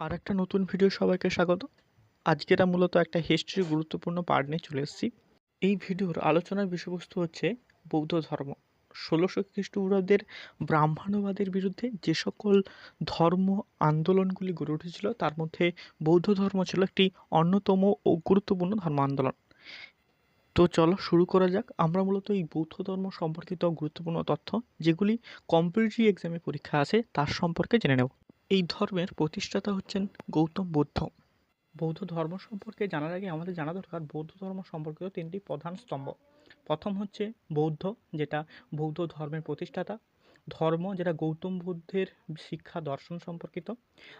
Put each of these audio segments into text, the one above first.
আর একটা নতুন ভিডিও সবাইকে স্বাগত। আজকের মূলত একটা হিস্ট্রির গুরুত্বপূর্ণ পার্ট নিয়ে চলে এসেছি। এই ভিডিওর আলোচনার বিষয়বস্তু হচ্ছে বৌদ্ধ ধর্ম। ষোলোশো খ্রিস্টপূর্বাব্দের ব্রাহ্মণ্যবাদের বিরুদ্ধে যে সকল ধর্ম আন্দোলনগুলি গড়ে উঠেছিল, তার মধ্যে বৌদ্ধ ধর্ম ছিল একটি অন্যতম ও গুরুত্বপূর্ণ ধর্ম আন্দোলন। তো চলো শুরু করা যাক। আমরা মূলত এই বৌদ্ধ ধর্ম সম্পর্কিত গুরুত্বপূর্ণ তথ্য, যেগুলি কম্পিটিটিভ এক্সামে পরীক্ষা আছে, তার সম্পর্কে জেনে নেব। এই ধর্মের প্রতিষ্ঠাতা হচ্ছেন গৌতম বুদ্ধ। বৌদ্ধ ধর্ম সম্পর্কে জানার আগে আমাদের জানা দরকার বৌদ্ধ ধর্ম সম্পর্কিত তিনটি প্রধান স্তম্ভ। প্রথম হচ্ছে বৌদ্ধ যেটা বৌদ্ধ ধর্মের প্রতিষ্ঠাতা। ধর্ম যেটা গৌতম বুদ্ধের শিক্ষা দর্শন সম্পর্কিত।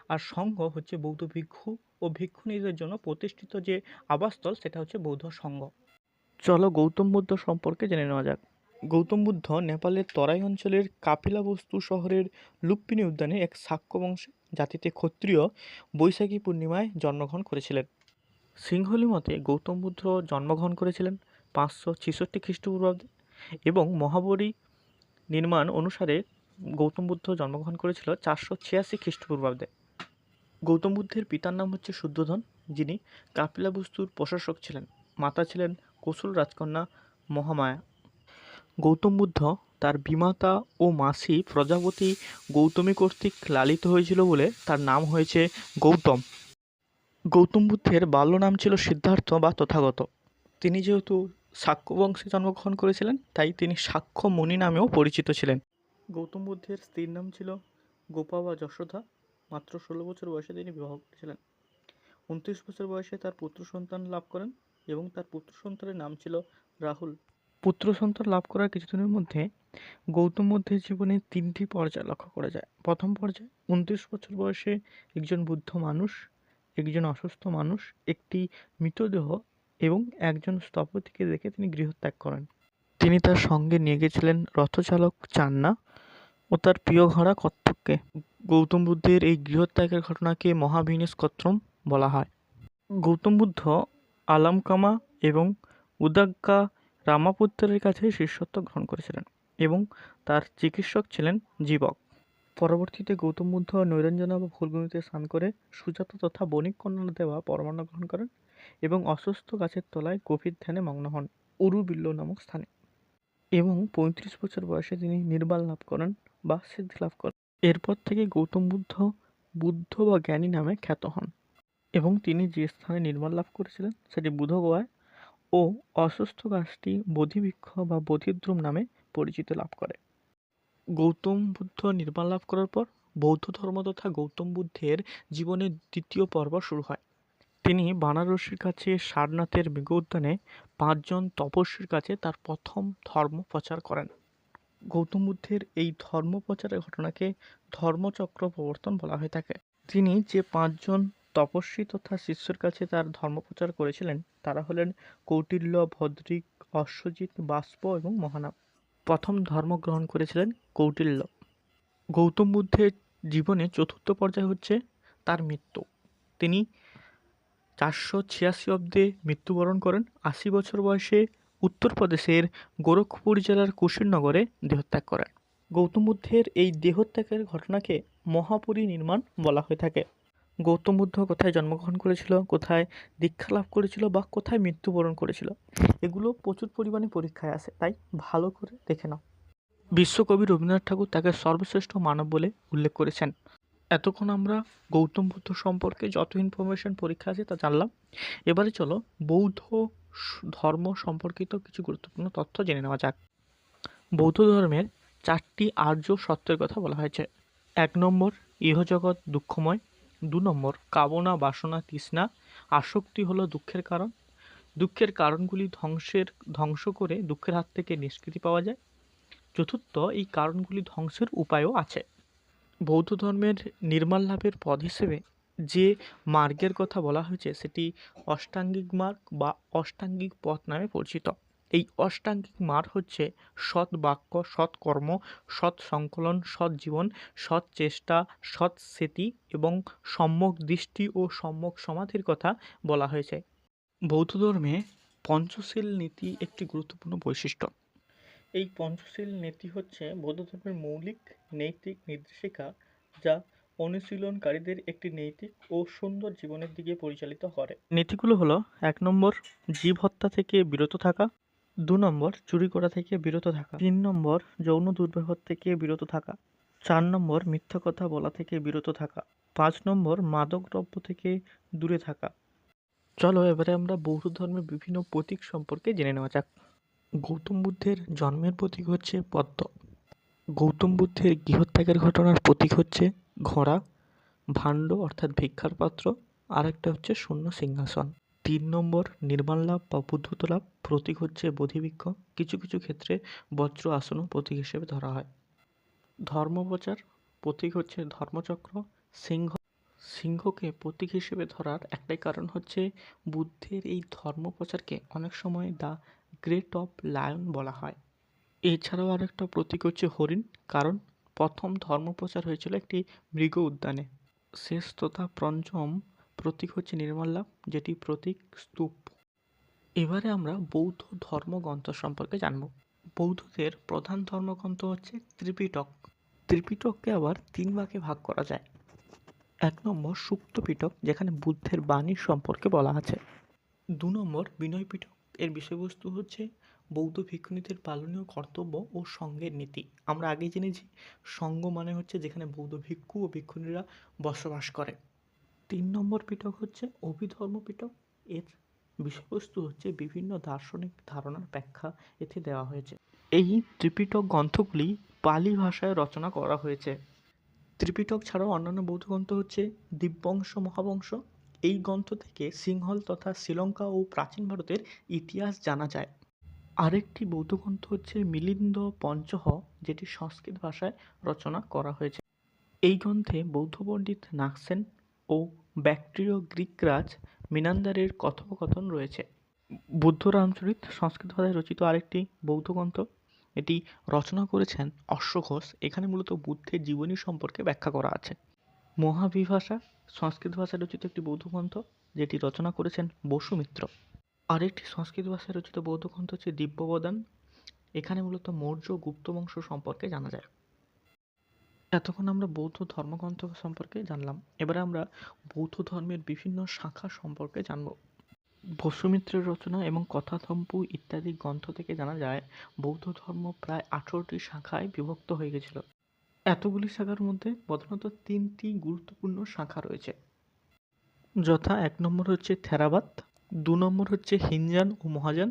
আর সংঘ হচ্ছে বৌদ্ধ ভিক্ষু ও ভিক্ষুণীদের জন্য প্রতিষ্ঠিত যে আবাসস্থল সেটা হচ্ছে বৌদ্ধ সংঘ। চলো গৌতম বুদ্ধ সম্পর্কে জেনে নেওয়া যাক। গৌতম বুদ্ধ নেপালের তরাই অঞ্চলের কাপিলাবস্তু শহরের লুম্পিনী উদ্যানে এক শাক্য বংশে জাতিতে ক্ষত্রিয় বৈশাখী পূর্ণিমায় জন্মগ্রহণ করেছিলেন। সিংহলি মতে গৌতম বুদ্ধ জন্মগ্রহণ করেছিলেন পাঁচশো ছেষট্টি খ্রিস্টপূর্বাব্দে এবং মহাবরী নির্মাণ অনুসারে গৌতম বুদ্ধ জন্মগ্রহণ করেছিল চারশো ছিয়াশি খ্রিস্টপূর্বাব্দে। গৌতম বুদ্ধের পিতার নাম হচ্ছে শুদ্ধোধন, যিনি কাপিলাবস্তুর প্রশাসক ছিলেন। মাতা ছিলেন কৌশল রাজকন্যা মহামায়া। গৌতম বুদ্ধ তার বিমাতা ও মাসি প্রজাপতি গৌতমী কর্তৃক লালিত হয়েছিল বলে তার নাম হয়েছে গৌতম। গৌতম বুদ্ধের বাল্য নাম ছিল সিদ্ধার্থ বা তথাগত। তিনি যেহেতু সাক্ষ্য বংশে জন্মগ্রহণ করেছিলেন, তাই তিনি সাক্ষ্য মুনি নামেও পরিচিত ছিলেন। গৌতম বুদ্ধের স্ত্রীর নাম ছিল গোপা বা যশোধা। মাত্র ষোলো বছর বয়সে তিনি বিবাহ করেছিলেন। উনত্রিশ বছর বয়সে তার পুত্র সন্তান লাভ করেন এবং তার পুত্র সন্তানের নাম ছিল রাহুল। পুত্র সন্তান লাভ করার কিছুদিনের মধ্যে গৌতম বুদ্ধের জীবনে তিনটি পর্যায় লক্ষ্য করা যায়। প্রথম পর্যায়ে, উনত্রিশ বছর বয়সে একজন বুদ্ধ মানুষ, একজন অসুস্থ মানুষ, একটি মৃতদেহ এবং একজন স্থপতিকে দেখে তিনি গৃহত্যাগ করেন। তিনি তার সঙ্গে নিয়ে গেছিলেন রথচালক চান্না ও তার প্রিয় ঘোড়া কত্থককে। গৌতম বুদ্ধের এই গৃহত্যাগের ঘটনাকে মহাবিনিষ্কত্রম বলা হয়। গৌতম বুদ্ধ আলামকামা এবং উদাগ্গা রামাপুত্রের কাছে শিষ্যত্ব গ্রহণ করেছিলেন এবং তার চিকিৎসক ছিলেন জীবক। পরবর্তীতে গৌতম বুদ্ধ নৈরঞ্জনা বা ফুলগুনিতে স্নান করে সুজাত তথা বণিক কন্যা দেওয়া পরমান্ন গ্রহণ করেন এবং অসুস্থ গাছের তলায় গভীর ধ্যানে মগ্ন হন উরুবিল্ল নামক স্থানে এবং পঁয়ত্রিশ বছর বয়সে তিনি নির্বাল লাভ করেন বা সিদ্ধি লাভ করেন। এরপর থেকে গৌতম বুদ্ধ বুদ্ধ বা জ্ঞানী নামে খ্যাত হন এবং তিনি যে স্থানে নির্মাণ লাভ করেছিলেন সেটি বুধগোয়ায় ও অসুস্থ গাছটি বোধিবৃক্ষ বা বোধিদ্রুম নামে পরিচিত লাভ করে। গৌতম বুদ্ধ নির্মাণ লাভ করার পর বৌদ্ধ ধর্ম তথা গৌতম বুদ্ধের জীবনের দ্বিতীয় পর্ব শুরু হয়। তিনি বানারসির কাছে, সারনাথের উদ্যানে পাঁচজন তপস্বীর কাছে তার প্রথম ধর্ম প্রচার করেন। গৌতম বুদ্ধের এই ধর্ম প্রচারের ঘটনাকে ধর্মচক্র প্রবর্তন বলা হয়ে থাকে। তিনি যে পাঁচজন তপস্বী তথা শিষ্যের কাছে তার ধর্ম প্রচার করেছিলেন, তারা হলেন কৌটিল্য, ভদ্রিক, অশ্বজিৎ, বাষ্প এবং মহানাম প্রথম ধর্ম গ্রহণ করেছিলেন কৌটিল্য। গৌতম বুদ্ধের জীবনে চতুর্থ পর্যায় হচ্ছে তার মৃত্যু। তিনি চারশো ছিয়াশি অব্দে মৃত্যুবরণ করেন। আশি বছর বয়সে উত্তরপ্রদেশের গোরখপুর জেলার কুশিরনগরে দেহত্যাগ করেন। গৌতম বুদ্ধের এই দেহত্যাগের ঘটনাকে মহাপুরী নির্মাণ বলা হয়ে থাকে। গৌতম বুদ্ধ কোথায় জন্মগ্রহণ করেছিল, কোথায় দীক্ষা লাভ করেছিল বা কোথায় মৃত্যুবরণ করেছিল, এগুলো প্রচুর পরিমাণে পরীক্ষায় আসে তাই ভালো করে দেখে নাও। বিশ্বকবি রবীন্দ্রনাথ ঠাকুর তাকে সর্বশ্রেষ্ঠ মানব বলে উল্লেখ করেছেন। এতক্ষণ আমরা গৌতম বুদ্ধ সম্পর্কে যত ইনফরমেশন পরীক্ষা আছে তা জানলাম। এবারে চলো বৌদ্ধ ধর্ম সম্পর্কিত কিছু গুরুত্বপূর্ণ তথ্য জেনে নেওয়া যাক। বৌদ্ধ ধর্মের চারটি আর্য সত্যের কথা বলা হয়েছে। এক নম্বর, ইহজগৎ দুঃখময়। দু নম্বর, কামনা, বাসনা, তৃষ্ণা, আসক্তি হলো দুঃখের কারণ। দুঃখের কারণগুলি ধ্বংসের, ধ্বংস করে দুঃখের হাত থেকে নিষ্কৃতি পাওয়া যায়। চতুর্থ, এই কারণগুলি ধ্বংসের উপায়ও আছে। বৌদ্ধ ধর্মের নির্মাণ লাভের পদ হিসেবে যে মার্গের কথা বলা হয়েছে, সেটি অষ্টাঙ্গিক মার্গ বা অষ্টাঙ্গিক পথ নামে পরিচিত। এই অষ্টাঙ্গিক মার্গ হচ্ছে সৎ বাক্য, সৎ কর্ম, সৎ সংকলন, সৎ জীবন, সৎ চেষ্টা, সৎ স্মৃতি এবং সম্যক দৃষ্টি ও সম্যক সমাধির কথা বলা হয়েছে। বৌদ্ধ ধর্মে পঞ্চশীল নীতি একটি গুরুত্বপূর্ণ বৈশিষ্ট্য। এই পঞ্চশীল নীতি হচ্ছে বৌদ্ধ ধর্মের মৌলিক, নৈতিক নির্দেশিকা যা অনুশীলনকারীদের একটি নৈতিক ও সুন্দর জীবনের দিকে পরিচালিত করে। নীতিগুলো হলো, এক নম্বর, জীব হত্যা থেকে বিরত থাকা। দু নম্বর, চুরি করা থেকে বিরত থাকা। তিন নম্বর, যৌন দুর্ব্যবহার থেকে বিরত থাকা। চার নম্বর, মিথ্যা কথা বলা থেকে বিরত থাকা। পাঁচ নম্বর, মাদক দ্রব্য থেকে দূরে থাকা। চলো এবারে আমরা বৌদ্ধ ধর্মের বিভিন্ন প্রতীক সম্পর্কে জেনে নেওয়া যাক। গৌতম বুদ্ধের জন্মের প্রতীক হচ্ছে পদ্ম। গৌতম বুদ্ধের গৃহত্যাগের ঘটনার প্রতীক হচ্ছে ঘোড়া, ভাণ্ড অর্থাৎ ভিক্ষার পাত্র আর একটা হচ্ছে শূন্য সিংহাসন। তিন নম্বর, নির্মাণ লাভ বা বুদ্ধত্ব লাভ, প্রতীক হচ্ছে বোধিবৃক্ষ। কিছু কিছু ক্ষেত্রে বজ্র আসনও প্রতীক হিসেবে ধরা হয়। ধর্মপ্রচার প্রতীক হচ্ছে ধর্মচক্র। সিংহ, সিংহকে প্রতীক হিসেবে ধরার একটাই কারণ হচ্ছে বুদ্ধের এই ধর্মপ্রচারকে অনেক সময় দ্য গ্রেট অফ লায়ন বলা হয়। এছাড়াও আরেকটা প্রতীক হচ্ছে হরিণ, কারণ প্রথম ধর্মপ্রচার হয়েছিল একটি মৃগ উদ্যানে। শেষ তথা পঞ্চম প্রতীক হচ্ছে নির্মল লাভ যেটি প্রতীক স্তূপ। এবারে আমরা বৌদ্ধ ধর্মগ্রন্থ সম্পর্কে জানব। বৌদ্ধদের প্রধান ধর্মগ্রন্থ হচ্ছে ত্রিপিটক। ত্রিপিটককে আবার তিন ভাগে ভাগ করা যায়। এক নম্বর সুক্ত পিটক যেখানে বুদ্ধের বাণী সম্পর্কে বলা আছে। দু নম্বর বিনয় পিটক এর বিষয়বস্তু হচ্ছে বৌদ্ধ ভিক্ষুণীদের পালনীয় কর্তব্য ও সঙ্গের নীতি। আমরা আগে জেনেছি, সঙ্গ মানে হচ্ছে যেখানে বৌদ্ধ ভিক্ষু ও ভিক্ষুণীরা বসবাস করে। তিন নম্বর পিটক হচ্ছে অভিধর্ম পিটক এর বিষয়বস্তু হচ্ছে বিভিন্ন দার্শনিক ধারণার ব্যাখ্যা এতে দেওয়া হয়েছে। এই ত্রিপিটক গ্রন্থগুলি পালি ভাষায় রচনা করা হয়েছে। ত্রিপিটক ছাড়াও অন্যান্য বৌদ্ধ গ্রন্থ হচ্ছে দিব্যংশ মহাবংশ। এই গ্রন্থ থেকে সিংহল তথা শ্রীলঙ্কা ও প্রাচীন ভারতের ইতিহাস জানা যায়। আরেকটি বৌদ্ধ গ্রন্থ হচ্ছে মিলিন্দ পঞ্চহ, যেটি সংস্কৃত ভাষায় রচনা করা হয়েছে। এই গ্রন্থে বৌদ্ধ পণ্ডিত নাগসেন ও ব্যাকট্রিয় গ্রিকরাজ মিনান্দারের কথোপকথন রয়েছে। বুদ্ধ রামচরিত সংস্কৃত ভাষায় রচিত আরেকটি বৌদ্ধ গ্রন্থ, এটি রচনা করেছেন অশ্বঘোষ এখানে মূলত বুদ্ধের জীবনী সম্পর্কে ব্যাখ্যা করা আছে। মহাবিভাষা সংস্কৃত ভাষায় রচিত একটি বৌদ্ধ গ্রন্থ, যেটি রচনা করেছেন বসুমিত্র। আরেকটি সংস্কৃত ভাষায় রচিত বৌদ্ধ গ্রন্থ হচ্ছে দিব্যবদান। এখানে মূলত মৌর্য গুপ্ত বংশ সম্পর্কে জানা যায়। এতক্ষণ আমরা বৌদ্ধ ধর্মগ্রন্থ সম্পর্কে জানলাম। এবারে আমরা বৌদ্ধ ধর্মের বিভিন্ন শাখা সম্পর্কে জানব। বসুমিত্রের রচনা এবং কথাথম্পু ইত্যাদি গ্রন্থ থেকে জানা যায়, বৌদ্ধ ধর্ম প্রায় আঠেরোটি শাখায় বিভক্ত হয়ে গেছিল। এতগুলি শাখার মধ্যে প্রধানত তিনটি গুরুত্বপূর্ণ শাখা রয়েছে। যথা এক নম্বর হচ্ছে থেরাবাদ দু নম্বর হচ্ছে হিনজান ও মহাযান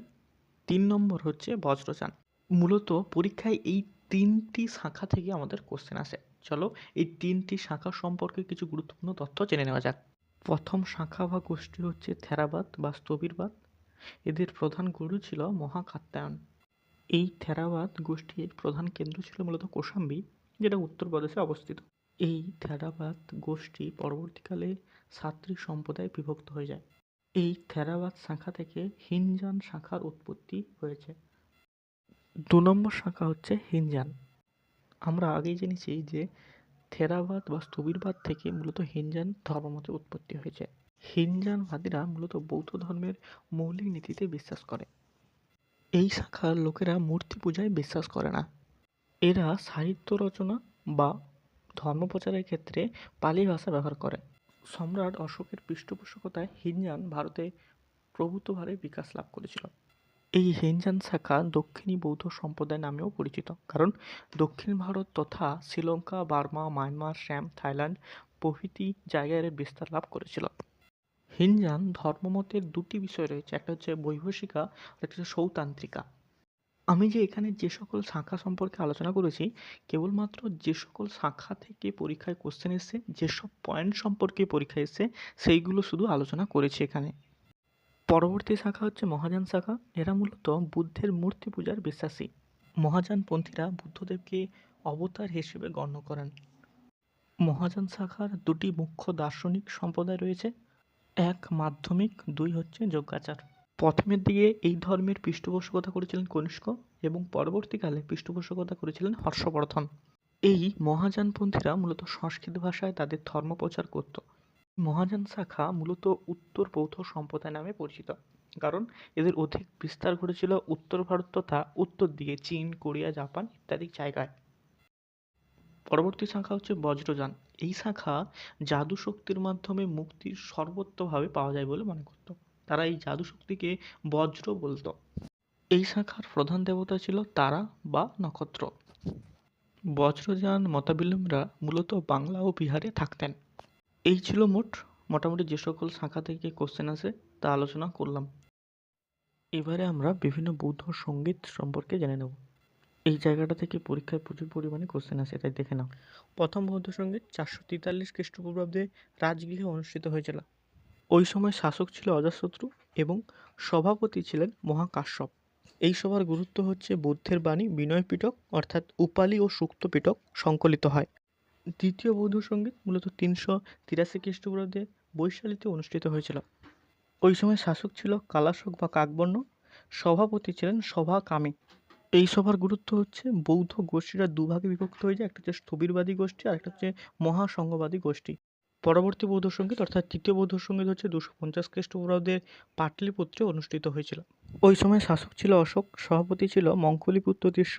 তিন নম্বর হচ্ছে বজ্রযান। মূলত পরীক্ষায় এই তিনটি শাখা থেকে আমাদের কোশ্চেন আসে। চলো এই তিনটি শাখা সম্পর্কে কিছু গুরুত্বপূর্ণ তথ্য জেনে নেওয়া যাক। প্রথম শাখা বা গোষ্ঠী হচ্ছে থেরাবাদ বা স্থবিরবাদ। এদের প্রধান গুরু ছিল মহাকাত্যায়ন। এই থেরাবাদ গোষ্ঠীর প্রধান কেন্দ্র ছিল মূলত কোশাম্বি, যেটা উত্তরপ্রদেশে অবস্থিত। এই থেরাবাদ গোষ্ঠী পরবর্তীকালে সাত্রিক সম্প্রদায় বিভক্ত হয়ে যায়। এই থেরাবাদ শাখা থেকে হিনজান শাখার উৎপত্তি হয়েছে। দু নম্বর শাখা হচ্ছে হিনজান। আমরা আগেই জেনেছি যে থেরাবাদ বা স্থবিরবাদ থেকে মূলত হিনজান ধর্মমতের উৎপত্তি হয়েছে। হিনজানবাদীরা মূলত বৌদ্ধ ধর্মের মৌলিক নীতিতে বিশ্বাস করে। এই শাখার লোকেরা মূর্তি পূজায় বিশ্বাস করে না। এরা সাহিত্য রচনা বা ধর্মপ্রচারের ক্ষেত্রে পালি ভাষা ব্যবহার করে। সম্রাট অশোকের পৃষ্ঠপোষকতায় হিনজান ভারতে প্রভূতভাবে বিকাশ লাভ করেছিল। এই হিনজান শাখা দক্ষিণী বৌদ্ধ সম্প্রদায় নামেও পরিচিত। কারণ দক্ষিণ ভারত তথা Sri Lanka, Burma, Myanmar, Shyam, Thailand প্রভৃতি জায়গায় এর বিস্তার লাভ করেছিল। হিনজান ধর্মমতের দুটি বিষয় রয়েছে, একটা হচ্ছে বৈভষিকা আর একটা হচ্ছে সৌতান্ত্রিকা। আমি যে এখানে যে সকল শাখা সম্পর্কে আলোচনা করেছি, কেবলমাত্র যে সকল শাখা থেকে পরীক্ষায় কোশ্চেন এসছে, যেসব পয়েন্ট সম্পর্কে পরীক্ষা এসছে, সেইগুলো শুধু আলোচনা করেছি এখানে। পরবর্তী শাখা হচ্ছে মহাযান শাখা। এরা মূলত বুদ্ধের মূর্তি পূজার বিশ্বাসী। মহাযানপন্থীরা বুদ্ধদেবকে অবতার হিসেবে গণ্য করেন। মহাযান শাখার দুটি মুখ্য দার্শনিক সম্প্রদায় রয়েছে। এক মাধ্যমিক, দুই হচ্ছে যজ্ঞাচার প্রথমের দিকে এই ধর্মের পৃষ্ঠপোষকতা করেছিলেন কনিষ্ক এবং পরবর্তীকালে পৃষ্ঠপোষকতা করেছিলেন হর্ষবর্ধন। এই মহাযানপন্থীরা মূলত সংস্কৃত ভাষায় তাদের ধর্ম প্রচার করত। মহাযান শাখা মূলত উত্তর বৌদ্ধ সম্প্রদায় নামে পরিচিত। কারণ এদের অধিক বিস্তার ঘটেছিল উত্তর ভারত তথা উত্তর দিকে চীন, কোরিয়া, জাপান ইত্যাদি জায়গায়। পরবর্তী শাখা হচ্ছে বজ্রযান। এই শাখা জাদু শক্তির মাধ্যমে মুক্তির সর্বত্রভাবে পাওয়া যায় বলে মনে করত। তারা এই জাদু শক্তিকে বজ্র বলতো। এই শাখার প্রধান দেবতা ছিল তারা বা নক্ষত্র। বজ্রযান মতাবিলম্বরা মূলত বাংলা ও বিহারে থাকতেন। এই ছিল মোট মোটামুটি যে সকল শাখা থেকে কোশ্চেন আসে তা আলোচনা করলাম। এবারে আমরা বিভিন্ন বৌদ্ধ সংগীত সম্পর্কে জেনে নেব। এই জায়গাটা থেকে পরীক্ষায় প্রচুর পরিমাণে কোশ্চেন আসে, তাই দেখে নাও। প্রথম বৌদ্ধ সংগীত চারশো তেতাল্লিশ খ্রিস্টপূর্বাব্দে রাজগৃহে অনুষ্ঠিত হয়েছিল। ওই সময় শাসক ছিল অজাতশত্রু এবং সভাপতি ছিলেন মহাকাশ্যপ। এই সভার গুরুত্ব হচ্ছে বুদ্ধের বাণী বিনয় পিটক অর্থাৎ উপালি ও সুক্ত পিটক সংকলিত হয়। দ্বিতীয় বৌদ্ধ সংগীত মূলত তিনশো তিরাশি খ্রিস্টপূর্বাব্দে বৈশালীতে অনুষ্ঠিত হয়েছিল। ওই সময় শাসক ছিল কালাশক বা কাকবর্ণ, সভাপতি ছিলেন সভা কামী। এই সভার গুরুত্ব হচ্ছে বৌদ্ধ গোষ্ঠীরা দুভাগে বিভক্ত হয়ে যায়, একটা হচ্ছে স্থবিরবাদী গোষ্ঠী আর একটা হচ্ছে মহাসংঘবাদী গোষ্ঠী। পরবর্তী বৌদ্ধ সংগীত অর্থাৎ তৃতীয় বৌদ্ধ সংগীত হচ্ছে দুশো পঞ্চাশ খ্রিস্টপূর্বাব্দে পাটলিপুত্রে অনুষ্ঠিত হয়েছিল। ওই সময় শাসক ছিল অশোক, সভাপতি ছিল মঙ্কলিপুত্র দৃশ্য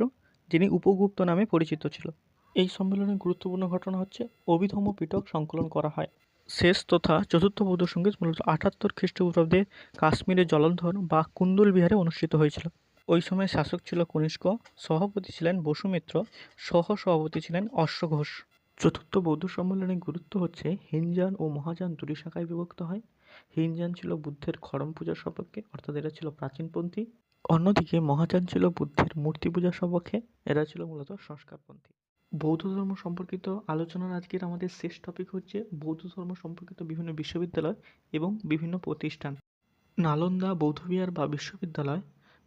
যিনি উপগুপ্ত নামে পরিচিত ছিল। এই সম্মেলনের গুরুত্বপূর্ণ ঘটনা হচ্ছে অভিধম পিটক সংকলন করা হয়। শেষ তথা চতুর্থ বৌদ্ধ সংগীত মূলত আটাত্তর খ্রিস্টপূর্বাব্দে কাশ্মীরের জলন্ধর বা কুন্দল বিহারে অনুষ্ঠিত হয়েছিল। ওই সময় শাসক ছিল কনিষ্ক, সভাপতি ছিলেন বসুমিত্র সহ সভাপতি ছিলেন অশ্ব ঘোষ। চতুর্থ বৌদ্ধ সম্মেলনের গুরুত্ব হচ্ছে হিনজান ও মহাযান দুটি শাখায় বিভক্ত হয়। হিনজান ছিল বুদ্ধের খড়ম পূজার সপক্ষে, অর্থাৎ এরা ছিল প্রাচীনপন্থী। অন্যদিকে মহাযান ছিল বুদ্ধের মূর্তি পূজার সপক্ষে, এরা ছিল মূলত সংস্কারপন্থী। বৌদ্ধ ধর্ম সম্পর্কিত আলোচনার আজকের আমাদের শেষ টপিক হচ্ছে বৌদ্ধ ধর্ম সম্পর্কিত বিভিন্ন বিশ্ববিদ্যালয় এবং বিভিন্ন প্রতিষ্ঠান। নালন্দা বৌদ্ধবিহার বা বিশ্ববিদ্যালয়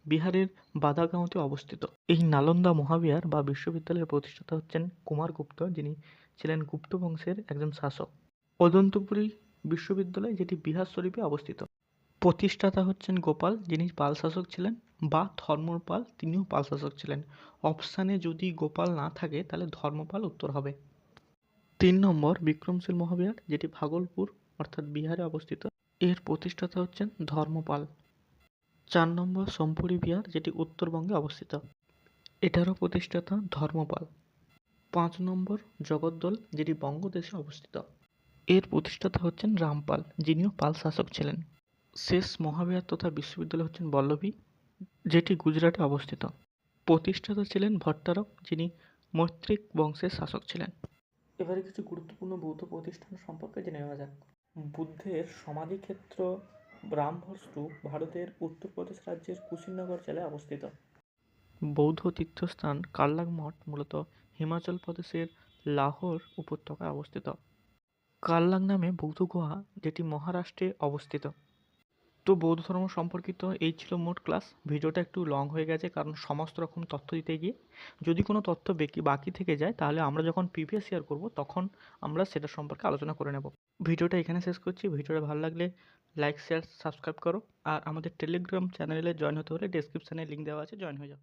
বিহারের বাদাগাঁওতে অবস্থিত। এই নালন্দা মহাবিহার বা বিশ্ববিদ্যালয়ের প্রতিষ্ঠাতা হচ্ছেন কুমারগুপ্ত যিনি ছিলেন গুপ্ত বংশের একজন শাসক। অদন্তপুরী বিশ্ববিদ্যালয়, যেটি বিহার শরীফে অবস্থিত। প্রতিষ্ঠাতা হচ্ছেন গোপাল, যিনি পাল শাসক ছিলেন, বা ধর্মপাল, তিনিও পাল শাসক ছিলেন। অপশানে যদি গোপাল না থাকে, তাহলে ধর্মপাল উত্তর হবে। তিন নম্বর, বিক্রমশীল মহাবিহার, যেটি ভাগলপুর, অর্থাৎ বিহারে অবস্থিত, এর প্রতিষ্ঠাতা হচ্ছেন ধর্মপাল। চার নম্বর, সম্পুরি বিহার, যেটি উত্তরবঙ্গে অবস্থিত, এটারও প্রতিষ্ঠাতা ধর্মপাল। পাঁচ নম্বর, জগদ্দল, যেটি বঙ্গদেশে অবস্থিত, এর প্রতিষ্ঠাতা হচ্ছেন রামপাল, যিনিও পাল শাসক ছিলেন। শেষ মহাবিহার তথা বিশ্ববিদ্যালয় হচ্ছেন বল্লভী যেটি গুজরাটে অবস্থিত। প্রতিষ্ঠাতা ছিলেন ভট্টারক যিনি মৈত্রিক বংশের শাসক ছিলেন। এবারে কিছু গুরুত্বপূর্ণ বৌদ্ধ প্রতিষ্ঠান সম্পর্কে জেনে নেওয়া যাক। বুদ্ধের সমাধিক্ষেত্র ব্রাহ্মস্তু ভারতের উত্তরপ্রদেশ রাজ্যের কুশিনগর জেলায় অবস্থিত। বৌদ্ধ তীর্থস্থান কাল্লাগ মঠ মূলত হিমাচল প্রদেশের লাহোর উপত্যকায় অবস্থিত। কাল্লাং নামে বৌদ্ধ গুহা যেটি মহারাষ্ট্রে অবস্থিত। তো বৌদ্ধ ধর্ম সম্পর্কিত এই ছিল মোট ক্লাস ভিডিওটা একটু লং হয়ে গেছে, কারণ সমস্ত রকম তথ্য দিতে গিয়ে। যদি কোনো তথ্য বাকি থেকে যায়, তাহলে আমরা যখন প্রিভিয়াস ইয়ার করব, তখন আমরা সেটা সম্পর্কে আলোচনা করে নেব। ভিডিওটা এখানে শেষ করছি। ভিডিওটা ভালো লাগলে লাইক শেয়ার সাবস্ক্রাইব করো। আর আমাদের টেলিগ্রাম চ্যানেলে জয়েন হতে হলে ডেসক্রিপশানে লিঙ্ক দেওয়া আছে জয়েন হয়ে যাও।